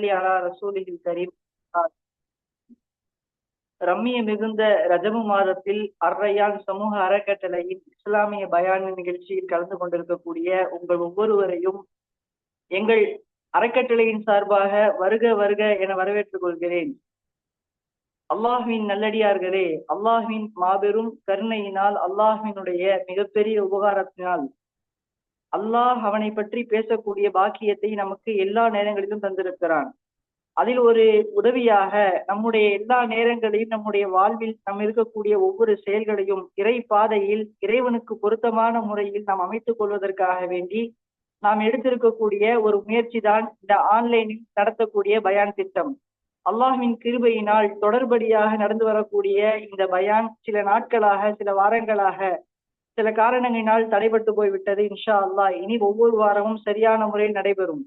சல்லி அலா ரசூலில் கரீம். ரம்மிய மிகுந்த ரஜமு மாதத்தில் அர்ரையான் சமூக அறக்கட்டளையின் இஸ்லாமிய பயான் நிகழ்ச்சியில் கலந்து கொண்டிருக்கக்கூடிய உங்கள் ஒவ்வொருவரையும் எங்கள் அறக்கட்டளையின் சார்பாக வருக வருக என வரவேற்றுக் கொள்கிறேன். அல்லாஹுவின் நல்லடியார்களே அல்லாஹுவின் மாபெரும் கருணையினால் அல்லாஹுவினுடைய மிகப்பெரிய உபகாரத்தினால் அல்லாஹ் அவனை பற்றி பேசக்கூடிய பாக்கியத்தை நமக்கு எல்லா நேரங்களிலும் தந்திருக்கிறான். அதில் ஒரு உதவியாக நம்முடைய எல்லா நேரங்களையும் நம்முடைய வாழ்வில் நம் இருக்கக்கூடிய ஒவ்வொரு செயல்களையும் இறை பாதையில் இறைவனுக்கு பொருத்தமான முறையில் நாம் அமைத்துக் கொள்வதற்காக வேண்டி நாம் எடுத்திருக்கக்கூடிய ஒரு முயற்சி தான் இந்த ஆன்லைனில் நடத்தக்கூடிய பயான் திட்டம். அல்லாஹின் கிருபையினால் தொடர்படியாக நடந்து வரக்கூடிய இந்த பயான் சில நாட்களாக சில வாரங்களாக சில காரணங்களினால் தடைபட்டு போய்விட்டது இன்ஷா அல்லாஹ் இனி ஒவ்வொரு வாரமும் சரியான முறையில் நடைபெறும்.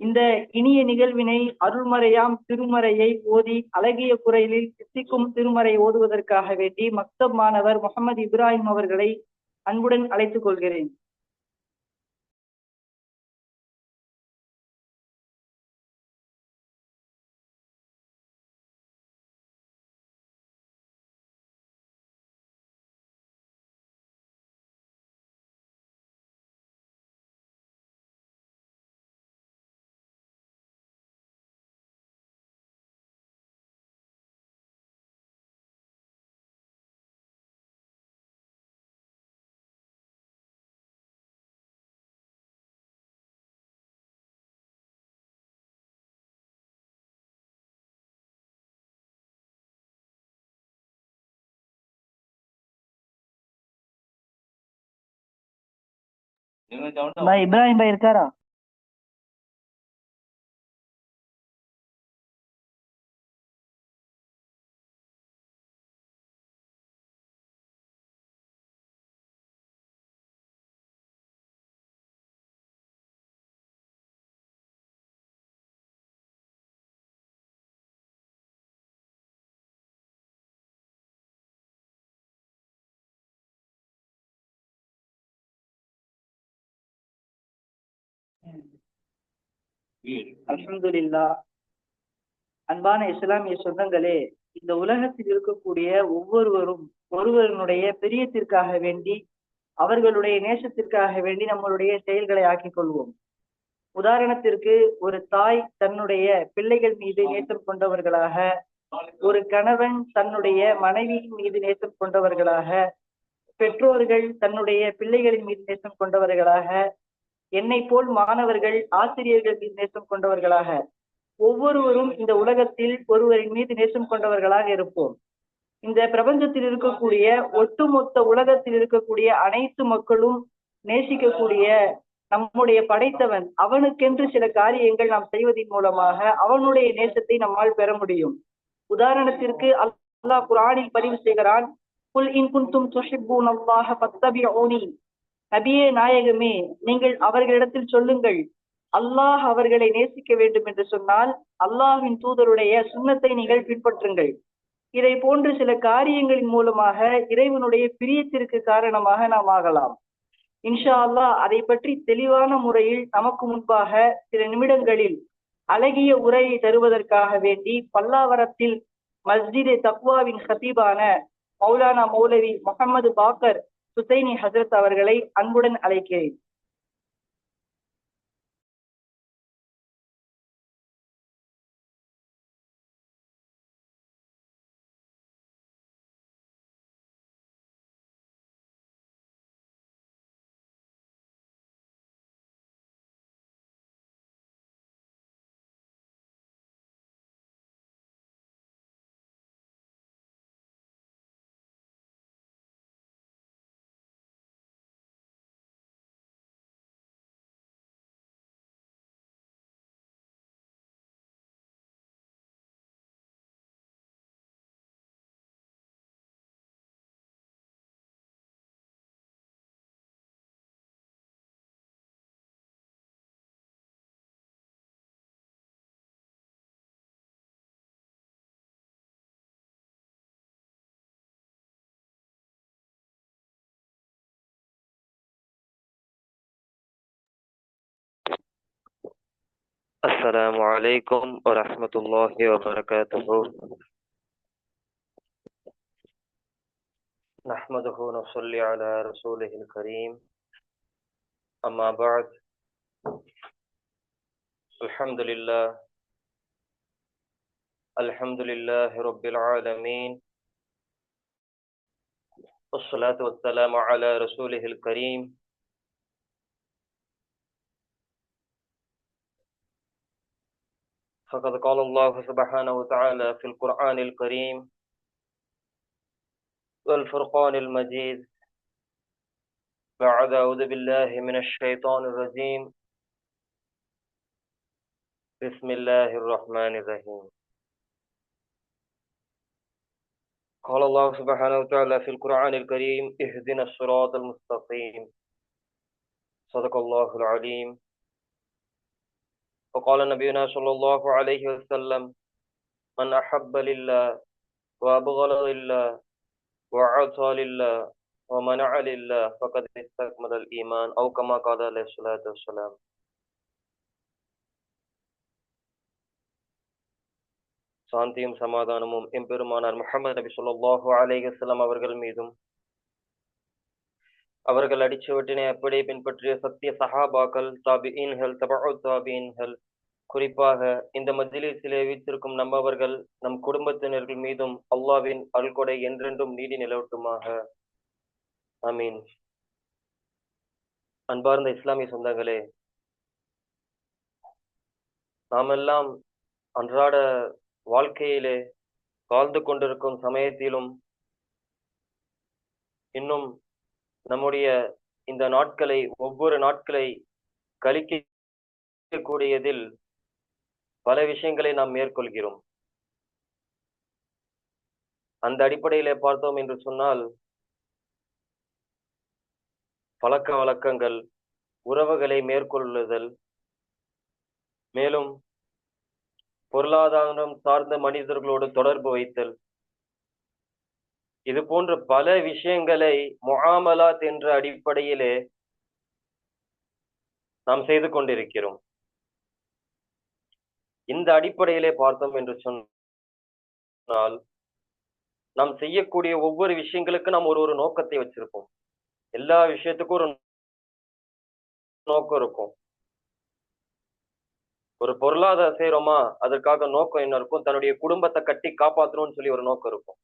இந்த இனிய நிகழ்வினை அருள்மறையாம் திருமறையை ஓதி அழகிய குரலில் சித்திக்கும் திருமறை ஓதுவதற்காக வேண்டி மக்தப் மாணவர் முகமது இப்ராஹிம் அவர்களை அன்புடன் அழைத்துக் கொள்கிறேன். பாய் இப்ராஹிம் பாய் இருக்காரா? அல்ஹம்துலில்லா. அன்பான இஸ்லாமிய சொந்தங்களே இந்த உலகத்தில் இருக்கக்கூடிய ஒவ்வொருவரும் ஒருவருடைய பிரியத்திற்காக வேண்டி அவர்களுடைய நேசத்திற்காக வேண்டி நம்மளுடைய செயல்களை ஆக்கிக் கொள்வோம். உதாரணத்திற்கு ஒரு தாய் தன்னுடைய பிள்ளைகள் மீது நேசம் கொண்டவர்களாக ஒரு கணவன் தன்னுடைய மனைவியின் மீது நேசம் கொண்டவர்களாக பெற்றோர்கள் தன்னுடைய பிள்ளைகளின் மீது நேசம் கொண்டவர்களாக என்னை போல் மாணவர்கள் ஆசிரியர்கள் மீது நேசம் கொண்டவர்களாக. ஒவ்வொருவரும் இந்த உலகத்தில் ஒருவரின் மீது நேசம் கொண்டவர்களாக இருப்போம். இந்த பிரபஞ்சத்தில் இருக்கக்கூடிய ஒட்டுமொத்த உலகத்தில் இருக்கக்கூடிய அனைத்து மக்களும் நேசிக்கக்கூடிய நம்முடைய படைத்தவன் அவனுக்கென்று சில காரியங்கள் நாம் செய்வதன் மூலமாக அவனுடைய நேசத்தை நம்மால் பெற முடியும். உதாரணத்திற்கு அல்லாஹ் குரானில் பதிவு செய்கிறான் குல் இன் குன்தும் துஹிப்பூன் அல்லாஹ ஃபத்தபிஊனி நபியே நாயகமே நீங்கள் அவர்களிடத்தில் சொல்லுங்கள். அல்லாஹ் அவர்களை நேசிக்க வேண்டும் என்று சொன்னால் அல்லாஹின் தூதருடைய சுண்ணத்தை நீங்கள் பின்பற்றுங்கள். இதை போன்று சில காரியங்களின் மூலமாக இறைவனுடைய பிரியத்திற்கு காரணமாக நாம் ஆகலாம். இன்ஷா அல்லாஹ் அதை பற்றி தெளிவான முறையில் நமக்கு முன்பாக சில நிமிடங்களில் அழகிய உரையை தருவதற்காக வேண்டி பல்லாவரத்தில் மஸ்ஜிதே தக்வாவின் ஹசீபான மௌலானா மௌலவி முகமது பாக்கர் சுசைனி ஹசரத் அவர்களை அன்புடன் அழைக்கிறேன். السلام عليكم ورحمة الله وبركاته. نحمده ونصلي على رسوله الكريم. أما بعد الحمد لله الحمد لله رب العالمين والصلاة والسلام على رسوله الكريم. فقد قال الله سبحانه وتعالى في القرآن الكريم والفرقان المجيد. بعد أعوذ بالله من الشيطان الرجيم. بسم الله الرحمن الرحيم. قال الله سبحانه وتعالى في القرآن الكريم اهدنا الصراط المستقيم. صدق الله العليم. وقال نبينا صلى الله عليه وسلم من أحب لله وأبغض لله وعطى لله ومنع لله فقد استكمل الإيمان أو كما قال عليه الصلاة والسلام சாந்தியும் சமாதானமும் எம்பெருமானார் முஹம்மது நபி ஸல்லல்லாஹு அலைஹி வஸல்லம் அவர்கள் மீதும் அவர்கள் அடிச்சுவட்டினை அப்படியே பின்பற்றிய சத்திய சஹாபாக்கள் தாபிஈன்கள் தபஉ தாபிஈன்கள் குறிப்பாக இந்த மஜ்லிஸிலே வீற்றிருக்கும் நம்மவர்கள் நம் குடும்பத்தினர்கள் மீதும் அல்லாவின் அல்கொடை என்றென்றும் நீடி நிலவட்டுமாக. அமீன் அன்பார்ந்த இஸ்லாமிய சொந்தங்களே நாமெல்லாம் அன்றாட வாழ்க்கையிலே வாழ்ந்து கொண்டிருக்கும் சமயத்திலும் இன்னும் நம்முடைய இந்த நாட்களை ஒவ்வொரு நாட்களை கழிக்கக்கூடியதில் பல விஷயங்களை நாம் மேற்கொள்கிறோம். அந்த அடிப்படையிலே பார்த்தோம் என்று சொன்னால் பழக்க வழக்கங்கள் உறவுகளை மேற்கொள்ளுதல் மேலும் பொருளாதாரம் சார்ந்த மனிதர்களோடு தொடர்பு வைத்தல். இது போன்ற பல விஷயங்களை முகாமலாத் என்ற அடிப்படையிலே நாம் செய்து கொண்டிருக்கிறோம். இந்த அடிப்படையிலே பார்த்தோம் என்று சொன்னால் நாம் செய்யக்கூடிய ஒவ்வொரு விஷயங்களுக்கு நாம் ஒரு ஒரு நோக்கத்தை வச்சிருப்போம். எல்லா விஷயத்துக்கும் ஒரு நோக்கம் இருக்கும். ஒரு பொருளாதாரம் செய்யறோமா அதற்காக நோக்கம் என்ன இருக்கும்? தன்னுடைய குடும்பத்தை கட்டி காப்பாற்றணும்னு சொல்லி ஒரு நோக்கம் இருக்கும்.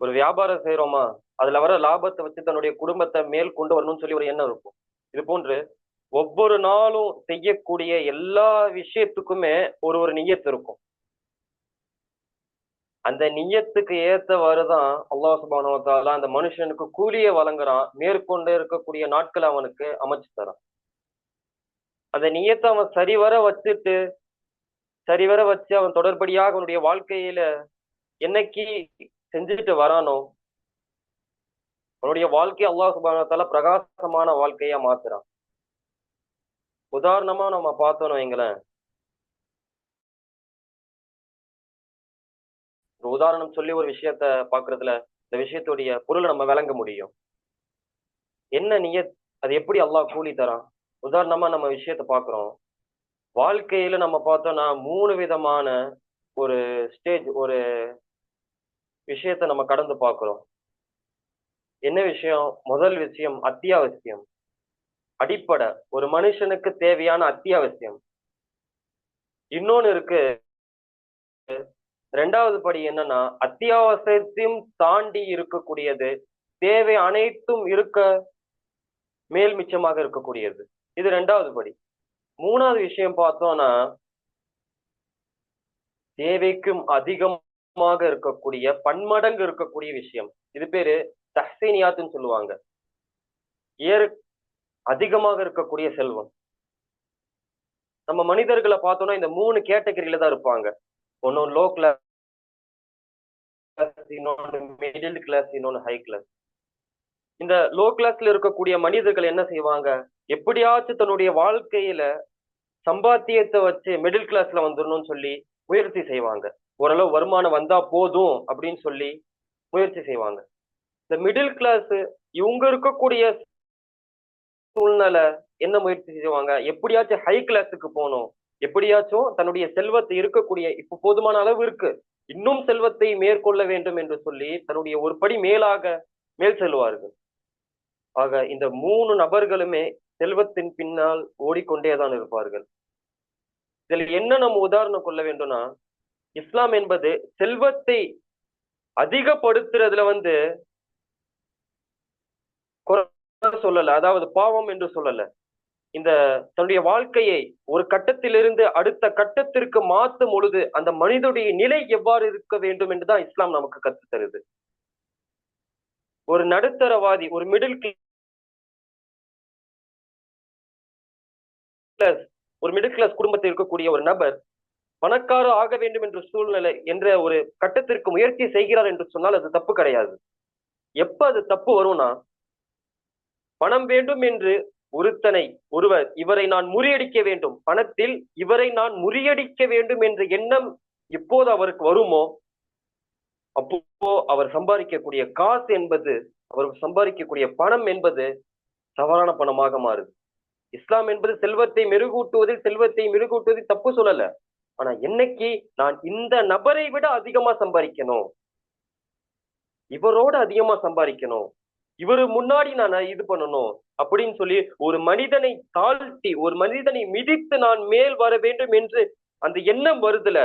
ஒரு வியாபாரம் செய்யறோமா அதுல வர லாபத்தை வச்சு தன்னுடைய குடும்பத்தை மேல் கொண்டு வரணும்னு சொல்லி ஒரு எண்ணம் இருக்கும். இது போன்று ஒவ்வொரு நாளும் செய்யக்கூடிய எல்லா விஷயத்துக்குமே ஒரு ஒரு நியத்து இருக்கும். அந்த நியத்துக்கு ஏத்தவாறுதான் அல்லாஹ் சுபானுவத்தால அந்த மனுஷனுக்கு கூலிய வழங்குறான் மேற்கொண்டு இருக்கக்கூடிய நாட்கள் அவனுக்கு அமைச்சு தரான். அந்த நியத்தை அவன் சரிவர வச்சுட்டு சரிவர வச்சு அவன் தொடர்படியாக அவனுடைய வாழ்க்கையில என்னைக்கு செஞ்சுட்டு வரானோ அவனுடைய வாழ்க்கை அல்லாஹ் சுபானத்தால பிரகாசமான வாழ்க்கையா மாத்துறான். உதாரணமா நம்ம பார்த்தோம்னு வைங்களேன். ஒரு உதாரணம் சொல்லி ஒரு விஷயத்த பாக்குறதுல இந்த விஷயத்துடைய பொருளை நம்ம விளங்க முடியும். என்ன நியத் அது எப்படி அல்லாஹ் கூலி தரான்? உதாரணமா நம்ம விஷயத்த பாக்குறோம் வாழ்க்கையில நம்ம பார்த்தோம்னா மூணு விதமான ஒரு ஸ்டேஜ் ஒரு விஷயத்த நம்ம கடந்து பார்க்கிறோம். என்ன விஷயம்? முதல் விஷயம் அத்தியாவசியம். அடிப்படை. ஒரு மனுஷனுக்கு தேவையான அத்தியாவசியம். இன்னொன்னு இருக்கு. ரெண்டாவது படி என்னன்னா அத்தியாவசியத்தையும் தாண்டி இருக்கக்கூடியது தேவை அனைத்தும் இருக்க மேல் மிச்சமாக இருக்கக்கூடியது. இது ரெண்டாவது படி. மூணாவது விஷயம் பார்த்தோம்னா தேவைக்கும் அதிகமாக இருக்கக்கூடிய பன்மடங்கு இருக்கக்கூடிய விஷயம். இது பேரு தஹ்சீனியாத்துன்னு சொல்லுவாங்க. ஏறு அதிகமாக இருக்கக்கூடிய செல்வம். நம்ம மனிதர்களை பார்த்தோம்னா இந்த மூணு கேட்டகரியில தான் இருப்பாங்க. ஒன்னு லோ கிளாஸ் இன்னொன்னு மிடில் கிளாஸ் இன்னொன்னு ஹை கிளாஸ் இந்த லோ கிளாஸ்ல இருக்கக்கூடிய மனிதர்கள் என்ன செய்வாங்க? எப்படியாச்சும் தன்னுடைய வாழ்க்கையில சம்பாத்தியத்தை வச்சு மிடில் கிளாஸ்ல வந்துடணும்னு சொல்லி முயற்சி செய்வாங்க. ஓரளவு வருமானம் வந்தா போதும் அப்படின்னு சொல்லி முயற்சி செய்வாங்க. இந்த மிடில் கிளாஸ் இவங்க இருக்கக்கூடிய சூழ்நிலை என்ன முயற்சி செய்வாங்க? எப்படியாச்சும் ஹை கிளாஸுக்கு போகணும். எப்படியாச்சும் தன்னுடைய செல்வத்தை இருக்கக்கூடிய இப்ப போதுமான அளவு இருக்கு. இன்னும் செல்வத்தை மேற்கொள்ள வேண்டும் என்று சொல்லி தன்னுடைய ஒரு படி மேலாக மேல் செல்வார்கள். ஆக இந்த மூணு நபர்களுமே செல்வத்தின் பின்னால் ஓடிக்கொண்டேதான் இருப்பார்கள். இதில் என்ன நம்ம உதாரணம் கொள்ள வேண்டும்னா இஸ்லாம் என்பது செல்வத்தை அதிகப்படுத்துறதுல வந்து சொல்லல அதாவது பாவம் என்று சொல்லல. இந்த தன்னுடைய வாழ்க்கையை ஒரு கட்டத்திலிருந்து அடுத்த கட்டத்திற்கு மாற்றும் பொழுது அந்த மனிதனுடைய நிலை எவ்வாறு இருக்க வேண்டும் என்றுதான் இஸ்லாம் நமக்கு கத்து தருது. ஒரு நடுத்தரவாதி ஒரு மிடில் கிளாஸ் ஒரு மிடில் கிளாஸ் குடும்பத்தில் இருக்கக்கூடிய ஒரு நபர் பணக்காரர் ஆக வேண்டும் என்ற சூழ்நிலை என்ற ஒரு கட்டத்திற்கு முயற்சி செய்கிறார் என்று சொன்னால் அது தப்பு கிடையாது. எப்ப அது தப்பு வரும்னா பணம் வேண்டும் என்று ஒருத்தனை ஒருவர் இவரை நான் முறியடிக்க வேண்டும். பணத்தில் இவரை நான் முறியடிக்க வேண்டும் என்ற எண்ணம் எப்போது அவருக்கு வருமோ? அப்போ அவர் சம்பாதிக்கக்கூடிய காசு என்பது அவர் சம்பாதிக்கக்கூடிய பணம் என்பது தவறான பணமாக மாறுது. இஸ்லாம் என்பது செல்வத்தை மெருகூட்டுவதில் செல்வத்தை மெருகூட்டுவதில் தப்பு சொல்லல. ஆனா என்னைக்கு நான் இந்த நபரை விட அதிகமா சம்பாதிக்கணும்? இவரோட அதிகமா சம்பாதிக்கணும். இவரு முன்னாடி நான் இது பண்ணணும் அப்படின்னு சொல்லி ஒரு மனிதனை தாழ்த்தி ஒரு மனிதனை மிதித்து நான் மேல் வர வேண்டும் என்று அந்த எண்ணம் வருதுல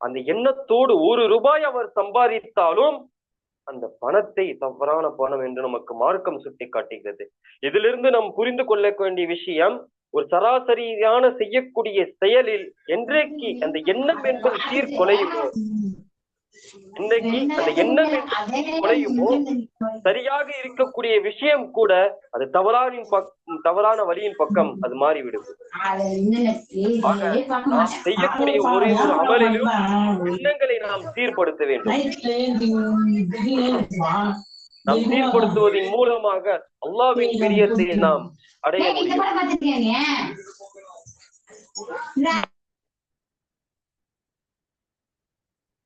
அந்த எண்ணத்தோடு ஒரு ரூபாய் அவர் சம்பாதித்தாலும் அந்த பணத்தை தவறான பணம் என்று நமக்கு மார்க்கம் சுட்டி காட்டுகிறது இதிலிருந்து நாம் புரிந்து கொள்ள வேண்டிய விஷயம் ஒரு சராசரியான செய்யக்கூடிய செயலில் என்றைக்கு அந்த எண்ணம் என்பது சீர்குலையுமோ இன்னைக்கு அந்த எண்ணம் என்பது குலையுமோ சரியாக இருக்கக்கூடிய விஷயம் கூட அது தவறானின் பக் தவறான வழியின் பக்கம் அது மாறிவிடும் செய்யக்கூடிய ஒரு ஒரு அமலிலும் எண்ணங்களை நாம் சீர்படுத்த வேண்டும். நாம் சீர்படுத்துவதன் மூலமாக அல்லாவின் பிரியத்தை நாம் அடைய முடியும்.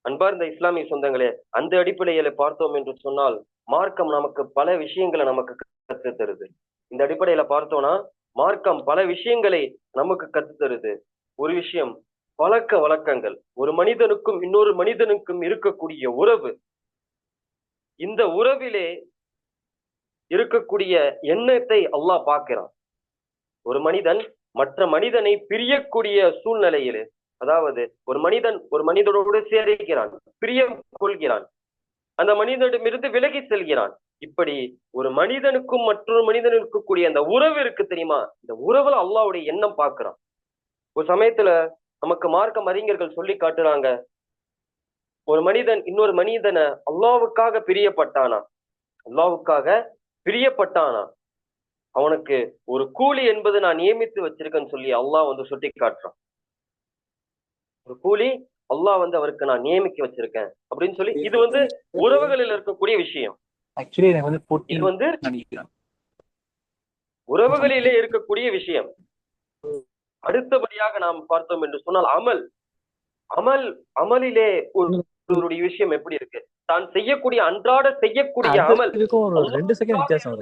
அன்பார்ந்த இஸ்லாமிய சொந்தங்களே அந்த அடிப்படையில பார்த்தோம் என்று சொன்னால் மார்க்கம் நமக்கு பல விஷயங்களை நமக்கு கத்து தருது. இந்த அடிப்படையில பார்த்தோம்னா மார்க்கம் பல விஷயங்களை நமக்கு கத்து தருது. ஒரு விஷயம் பழக்க வழக்கங்கள். ஒரு மனிதனுக்கும் இன்னொரு மனிதனுக்கும் இருக்கக்கூடிய உறவு. இந்த உறவிலே இருக்கக்கூடிய எண்ணத்தை அல்லாஹ் பார்க்கிறான். ஒரு மனிதன் மற்ற மனிதனை பிரியக்கூடிய சூழ்நிலையிலே அதாவது ஒரு மனிதன் ஒரு மனிதனோடு சேரிக்கிறான் பிரியம் கொள்கிறான். அந்த மனிதனிடமிருந்து விலகி செல்கிறான். இப்படி ஒரு மனிதனுக்கும் மற்றொரு மனிதனுக்கும் கூடிய அந்த உறவு இருக்கு தெரியுமா? இந்த உறவுல அல்லாவுடைய எண்ணம் பார்க்கிறான். ஒரு சமயத்துல நமக்கு மார்க்கம் அறிஞர்கள் சொல்லி காட்டுறாங்க ஒரு மனிதன் இன்னொரு மனிதனை அல்லாவுக்காக பிரியப்பட்டானா? அல்லாவுக்காக பிரியப்பட்டானா? அவனுக்கு ஒரு கூலி என்பது நான் நியமித்து வச்சிருக்கேன்னு சொல்லி அல்லாஹ் வந்து சுட்டி காட்டுறான் ஒரு கூலி அல்லாஹ் வந்து அவருக்கு நான் நியமிக்க வச்சிருக்கேன். அப்படின்னு சொல்லி இது வந்து உறவுகளில் இருக்கக்கூடிய விஷயம். ஆக்சுவலி எனக்கு வந்து இது வந்து உறவுகளிலே இருக்கக்கூடிய விஷயம். அடுத்தபடியாக நாம் பார்த்தோம் என்று சொன்னால் அமல். அமல் அமலிலே ஒரு ஒருவருடைய விஷயம் எப்படி இருக்கு? தான் செய்யக்கூடிய அன்றாட செய்யக்கூடிய அமல். ரெண்டு செகண்ட் வித்தியாசம்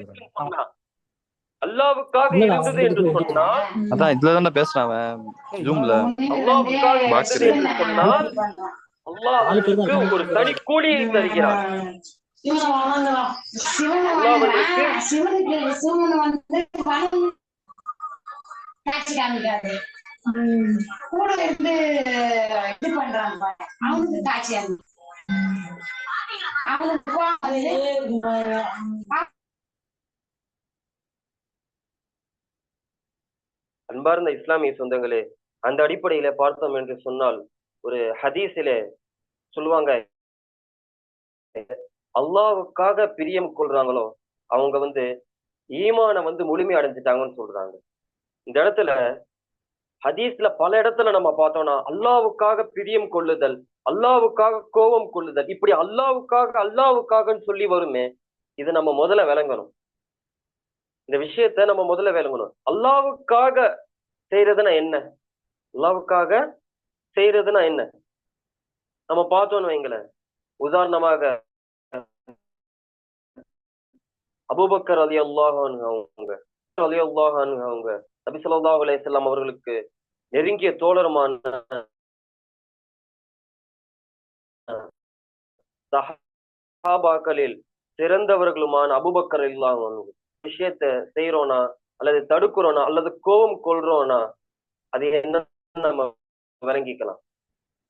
அல்லாவுக்காக இருந்தது என்று சொன்னால் அதான் இதுல தானே பேசுறான் அவன் ஜூம்ல அல்லாவுக்காக இருந்தது என்று சொன்னால் அல்லாஹ் ஒரு தனி கூலியை உம் கூட இருந்து இது பண்றாங்க பாரு. அவனுக்கு அன்பார்ந்த இஸ்லாமிய சொந்தங்களே அந்த அடிப்படையில பார்த்தோம் என்று சொன்னால் ஒரு ஹதீஸிலே சொல்லுவாங்க அல்லாவுக்காக பிரியம் கொள்றாங்களோ அவங்க வந்து ஈமான வந்து முழுமை அடைஞ்சிட்டாங்கன்னு சொல்றாங்க. இந்த இடத்துல ஹதீஸ்ல பல இடத்துல நம்ம பார்த்தோம்னா அல்லாவுக்காக பிரியம் கொள்ளுதல் அல்லாவுக்காக கோபம் கொள்ளுதல் இப்படி அல்லாவுக்காக அல்லாவுக்காகன்னு சொல்லி வருமே இது நம்ம முதல்ல விளங்கணும். இந்த விஷயத்த நம்ம முதல்ல விளங்கணும். அல்லாவுக்காக செய்யறதுன்னா என்ன? அல்லாவுக்காக செய்யறதுனா என்ன? நம்ம பார்த்தோம்னு வைங்களேன். உதாரணமாக அபூபக்கர் அலி அல்லாஹ் அவங்க அலி அவங்க நபி சொல்லா அலையம் அவர்களுக்கு நெருங்கிய தோழருமான சஹாபாக்களில் சிறந்தவர்களுமான அபுபக்கர் இல்லாம விஷயத்த செய்யறோனா அல்லது தடுக்கிறோனா அல்லது கோபம் கொள்றோனா அது என்ன நம்ம விளங்கிக்கலாம்.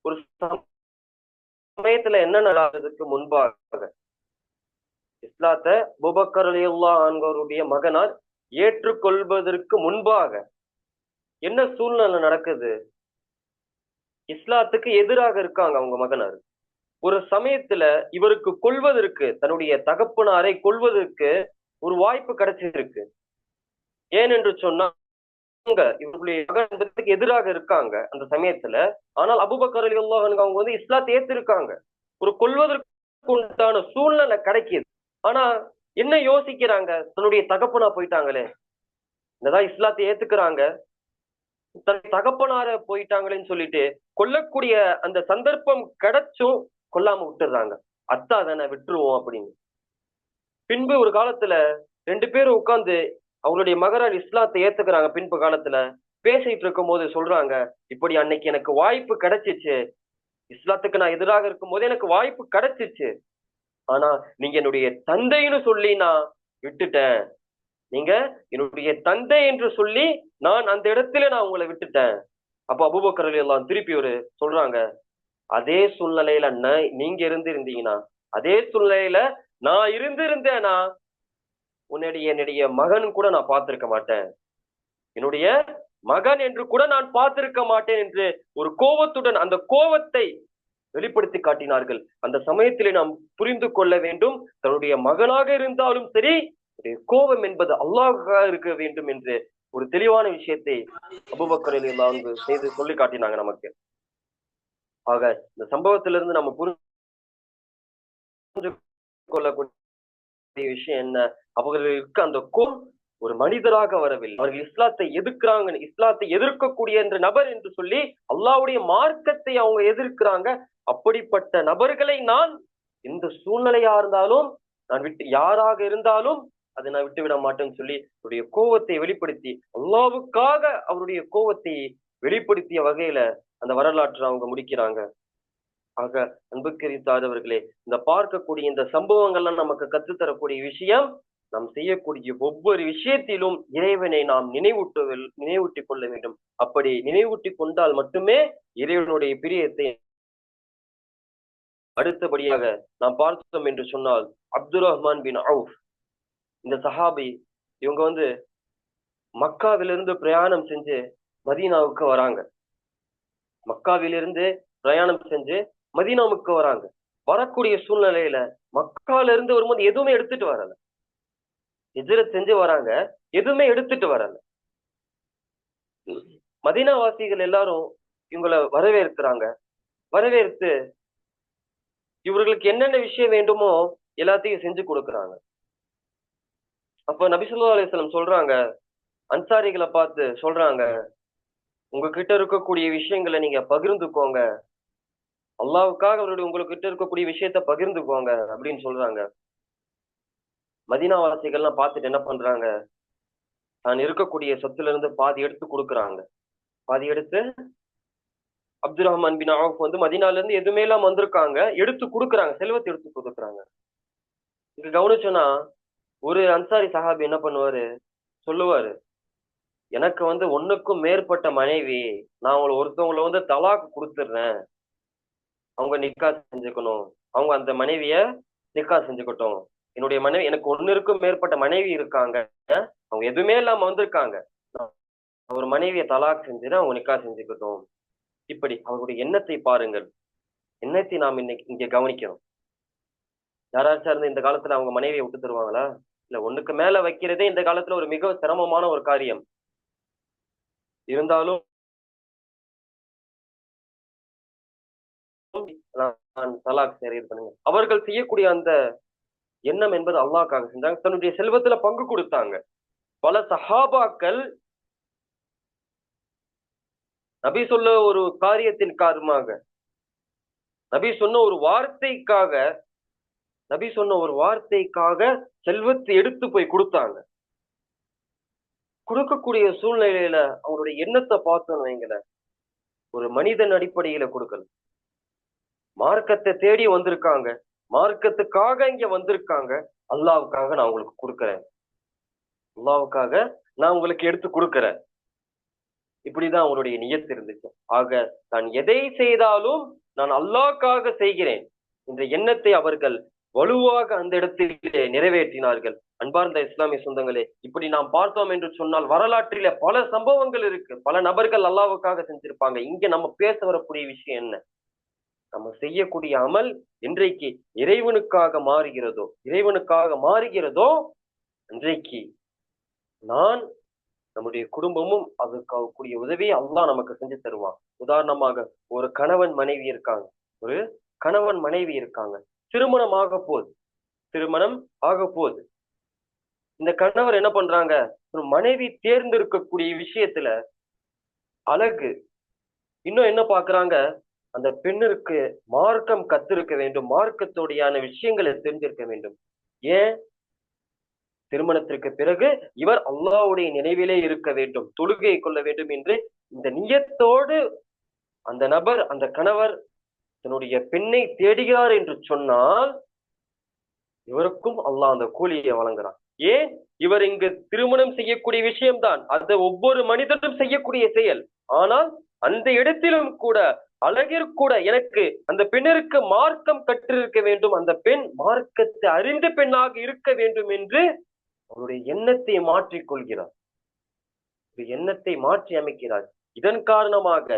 ஒரு சமயத்துல என்ன நடக்கிறதுக்கு முன்பாக இஸ்லாத்த புபக்கர் அலியுல்லா அன்ஹுடைய மகனார் ஏற்றுக்கொள்வதற்கு முன்பாக என்ன சூழ்நிலை நடக்குது? இஸ்லாத்துக்கு எதிராக இருக்காங்க அவங்க மகனார். ஒரு சமயத்துல இவருக்கு கொள்வதற்கு தன்னுடைய தகப்பனாரை கொள்வதற்கு ஒரு வாய்ப்பு கிடைச்சிருக்கு. ஏன் என்று சொன்னா அவங்க இவர்களுடைய எதிராக இருக்காங்க அந்த சமயத்துல. ஆனால் அபுபக்கர் அலி அவங்க வந்து இஸ்லாத்தை ஏத்திருக்காங்க. ஒரு கொள்வதற்கு உண்டான சூழ்நிலை கிடைக்கிது. ஆனா என்ன யோசிக்கிறாங்க? தன்னுடைய தகப்பனா போயிட்டாங்களே. என்னதான் இஸ்லாத்தை ஏத்துக்கிறாங்க. தன் தகப்பனார போயிட்டாங்களேன்னு சொல்லிட்டு கொல்லக்கூடிய அந்த சந்தர்ப்பம் கிடைச்சும் கொல்லாம விட்டுறாங்க. அத்தா தானே விட்டுருவோம் அப்படின்னு. பின்பு ஒரு காலத்துல ரெண்டு பேரும் உட்கார்ந்து அவங்களுடைய மகரால் இஸ்லாத்தை ஏத்துக்கிறாங்க. பின்பு காலத்துல பேசிட்டு இருக்கும் போது சொல்றாங்க இப்படி அன்னைக்கு எனக்கு வாய்ப்பு கிடைச்சிச்சு. இஸ்லாத்துக்கு நான் எதிராக இருக்கும் போது எனக்கு வாய்ப்பு கிடைச்சிச்சு. ஆனா நீங்க என்னுடைய தந்தைன்னு சொல்லி நான் விட்டுட்டேன். நீங்க என்னுடைய தந்தை என்று சொல்லி நான் அந்த இடத்துல நான் உங்களை விட்டுட்டேன். அப்ப அபுபக்கர் எல்லாம் திருப்பி ஒரு சொல்றாங்க அதே சூழ்நிலையில நீங்க இருந்திருந்தீங்கன்னா அதே சூழ்நிலையில நான் இருந்திருந்தேனா? உன்னுடைய என்னுடைய மகன் கூட நான் பார்த்திருக்க மாட்டேன். என்னுடைய மகன் என்று கூட நான் பார்த்திருக்க மாட்டேன் என்று ஒரு கோபத்துடன் அந்த கோபத்தை வெளிப்படுத்தி காட்டினார்கள். அந்த சமயத்திலே நாம் புரிந்து கொள்ள வேண்டும் தன்னுடைய மகனாக இருந்தாலும் சரி கோபம் என்பது அல்லாஹாக இருக்க வேண்டும் என்று ஒரு தெளிவான விஷயத்தை அபுபக்கரில் வந்து செய்து சொல்லி காட்டினாங்க நமக்கு. ஆக இந்த சம்பவத்திலிருந்து நம்ம புரிந்து கொள்ளக்கூடிய விஷயம் என்ன? அவர்களுக்கு அந்த கோல் ஒரு மனிதராக வரவில்லை. அவர்கள் இஸ்லாத்தை எதிர்க்கிறாங்க இஸ்லாத்தை எதிர்க்கக்கூடிய என்ற நபர் என்று சொல்லி அல்லாவுடைய மார்க்கத்தை அவங்க எதிர்க்கிறாங்க. அப்படிப்பட்ட நபர்களை நான் எந்த சூழ்நிலையா இருந்தாலும் நான் விட்டு யாராக இருந்தாலும் அதை நான் விட்டு விட மாட்டேன்னு சொல்லி அவருடைய கோவத்தை வெளிப்படுத்தி அல்லாவுக்காக அவருடைய கோவத்தை வெளிப்படுத்திய வகையில அந்த வரலாற்றை அவங்க முடிக்கிறாங்க. ஆக அன்புக்கரித்தாதவர்களே இந்த பார்க்கக்கூடிய இந்த சம்பவங்கள்லாம் நமக்கு கற்றுத்தரக்கூடிய விஷயம் நாம் செய்யக்கூடிய ஒவ்வொரு விஷயத்திலும் இறைவனை நாம் நினைவூட்டு நினைவூட்டிக் கொள்ள வேண்டும். அப்படி நினைவூட்டி கொண்டால் மட்டுமே இறைவனுடைய பிரியத்தை அடுத்தபடியாக நாம் பார்த்தோம் என்று சொன்னால் அப்துல் ரஹ்மான் பின் அவுஃப். இந்த சஹாபி இவங்க வந்து மக்காவிலிருந்து பிரயாணம் செஞ்சு மதீனாவுக்கு வராங்க. மக்காவிலிருந்து பிரயாணம் செஞ்சு மதீனாவுக்கு வராங்க. வரக்கூடிய சூழ்நிலையில மக்கால இருந்து வரும்போது எதுவுமே எடுத்துட்டு வரல. எதிரத் செஞ்சு வராங்க. எதுவுமே எடுத்துட்டு வரல. மதினாவாசிகள் எல்லாரும் இவங்களை வரவேற்கிறாங்க. வரவேற்று இவர்களுக்கு என்னென்ன விஷயம் வேண்டுமோ எல்லாத்தையும் செஞ்சு கொடுக்குறாங்க. அப்ப நபிசுல்லா அலிஸ்லம் சொல்றாங்க அன்சாரிகளை பார்த்து சொல்றாங்க உங்ககிட்ட இருக்கக்கூடிய விஷயங்களை நீங்க பகிர்ந்துக்கோங்க. அல்லாவுக்காக அவருடைய உங்ககிட்ட இருக்கக்கூடிய விஷயத்த பகிர்ந்துக்குவாங்க அப்படின்னு சொல்றாங்க. மதினாவாசிகள்லாம் பார்த்துட்டு என்ன பண்றாங்க? தான் இருக்கக்கூடிய சொத்துல இருந்து பாதி எடுத்து கொடுக்குறாங்க. பாதி எடுத்து அப்துல் ரஹ்மான் பின் ஆஃப் வந்து மதினால இருந்து எதுவுமே இல்லாம வந்திருக்காங்க. எடுத்து கொடுக்குறாங்க. செல்வத்தை எடுத்து கொடுக்குறாங்க. இங்க கவனிச்சோன்னா ஒரு அன்சாரி சஹாபி என்ன பண்ணுவாரு? சொல்லுவாரு எனக்கு வந்து ஒண்ணுக்கும் மேற்பட்ட மனைவி நான் உங்களை ஒருத்தவங்கள வந்து தலாக்கு கொடுத்துடுறேன். அவங்க நிக்கா செஞ்சுக்கணும். அவங்க அந்த மனைவிய நிக்கா செஞ்சுக்கட்டும். என்னுடைய மனைவி எனக்கு ஒன்னுக்கும் மேற்பட்ட மனைவி இருக்காங்க. அவங்க எதுவுமே இல்லாம வந்திருக்காங்க. ஒரு மனைவியை தலாக் செஞ்சுட்டு அவங்க நிக்கா செஞ்சுக்கட்டும். இப்படி அவருடைய எண்ணத்தை பாருங்கள். எண்ணத்தை நாம் இன்னைக்கு இங்க கவனிக்கிறோம். யாராச்சும் இருந்து இந்த காலத்துல அவங்க மனைவியை விட்டு தருவாங்களா? இல்ல ஒண்ணுக்கு மேல வைக்கிறதே இந்த காலத்துல ஒரு மிக சிரமமான ஒரு காரியம். இருந்தாலும் தலாக் சரி பண்ணுங்க. அவர்கள் செய்யக்கூடிய அந்த எண்ணம் என்பது அல்லாக்காக செஞ்சாங்க. தன்னுடைய செல்வத்துல பங்கு கொடுத்தாங்க. பல சஹாபாக்கள் நபி சொல்ல ஒரு காரியத்தின் காரணமாக நபி சொன்ன ஒரு வார்த்தைக்காக நபி சொன்ன ஒரு வார்த்தைக்காக செல்வத்தை எடுத்து போய் கொடுத்தாங்க. கொடுக்கக்கூடிய சூழ்நிலையில அவங்களுடைய எண்ணத்தை பார்த்தோம் வைங்களேன் ஒரு மனிதன் அடிப்படையில கொடுக்கல. மார்க்கத்தை தேடி வந்திருக்காங்க. மார்க்கத்துக்காக இங்க வந்திருக்காங்க. அல்லாவுக்காக நான் உங்களுக்கு கொடுக்குறேன். அல்லாவுக்காக நான் உங்களுக்கு எடுத்து கொடுக்குறேன். இப்படிதான் அவருடைய நியத்து இருந்துச்சு. ஆக நான் எதை செய்தாலும் நான் அல்லாஹ்க்காக செய்கிறேன். என்ற எண்ணத்தை அவர்கள் வலுவாக அந்த இடத்திலே நிறைவேற்றினார்கள். அன்பார்ந்த இஸ்லாமிய சொந்தங்களே இப்படி நாம் பார்த்தோம் என்று சொன்னால் வரலாற்றில பல சம்பவங்கள் இருக்கு. பல நபர்கள் அல்லாவுக்காக செஞ்சிருப்பாங்க. இங்க நம்ம பேச வரக்கூடிய விஷயம் என்ன? நம்ம செய்யக்கூடிய அமல் இன்றைக்கு இறைவனுக்காக மாறுகிறதோ இறைவனுக்காக மாறுகிறதோ இன்றைக்கு நான் நம்முடைய குடும்பமும் அதுக்கு கூடிய உதவியை அல்லா நமக்கு செஞ்சு தருவான். உதாரணமாக ஒரு கணவன் மனைவி இருக்காங்க. ஒரு கணவன் மனைவி இருக்காங்க. திருமணம் ஆக போகுது திருமணம் ஆக போகுது இந்த கணவர் என்ன பண்றாங்க? ஒரு மனைவி தேர்ந்தெடுக்கக்கூடிய விஷயத்துல அழகு. இன்னும் என்ன பாக்குறாங்க? அந்த பெண்ணிற்கு மார்க்கம் கத்திருக்க வேண்டும். மார்க்கத்தோடையான விஷயங்களை தெரிஞ்சிருக்க வேண்டும். ஏன்? திருமணத்திற்கு பிறகு இவர் அல்லாவுடைய நினைவிலே இருக்க வேண்டும். தொழுகை கொள்ள வேண்டும் என்று இந்த நியத்தோடு அந்த நபர் அந்த கணவர் தன்னுடைய பெண்ணை தேடுகிறார் என்று சொன்னால் இவருக்கும் அல்லாஹ் அந்த கூலியை வழங்குறான். ஏன்? இவர் இங்கு திருமணம் செய்யக்கூடிய விஷயம்தான். அது ஒவ்வொரு மனிதனும் செய்யக்கூடிய செயல். ஆனால் அந்த இடத்திலும் கூட அழகிற்கூட எனக்கு அந்த பெண்ணிற்கு மார்க்கம் கற்றிருக்க வேண்டும். அந்த பெண் மார்க்கத்தை அறிந்த பெண்ணாக இருக்க வேண்டும் என்று அவருடைய எண்ணத்தை மாற்றிக்கொள்கிறார் ஒரு எண்ணத்தை மாற்றி அமைக்கிறார் இதன் காரணமாக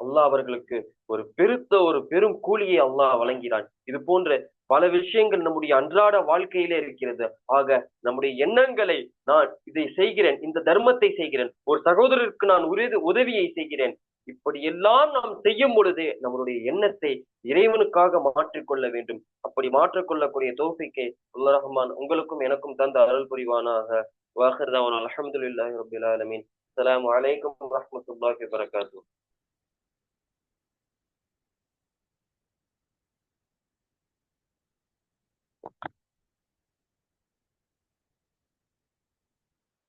அல்லாஹ் அவர்களுக்கு ஒரு பெருத்த ஒரு பெரும் கூலியை அல்லாஹ் வழங்கினான் இது போன்ற பல விஷயங்கள் நம்முடைய அன்றாட வாழ்க்கையிலே இருக்கிறது. ஆக நம்முடைய எண்ணங்களை நான் இதை செய்கிறேன் இந்த தர்மத்தை செய்கிறேன் ஒரு சகோதரருக்கு நான் உதவி உதவியை செய்கிறேன். இப்படி எல்லாம் நாம் செய்யும் பொழுது நம்மளுடைய எண்ணத்தை இறைவனுக்காக மாற்றிக்கொள்ள வேண்டும். அப்படி மாற்றிக்கொள்ளக்கூடிய தோஃபிக்கை அல்லா ரஹ்மான் உங்களுக்கும் எனக்கும் தந்த அருள் புரிவானாக. வாஹிர்தான் அலமதுல்லாஹி ரபில் ஆலமீன். அலாம் வலைக்கம் வரஹ்மத்துல்லாஹி வபரகாத்துஹு.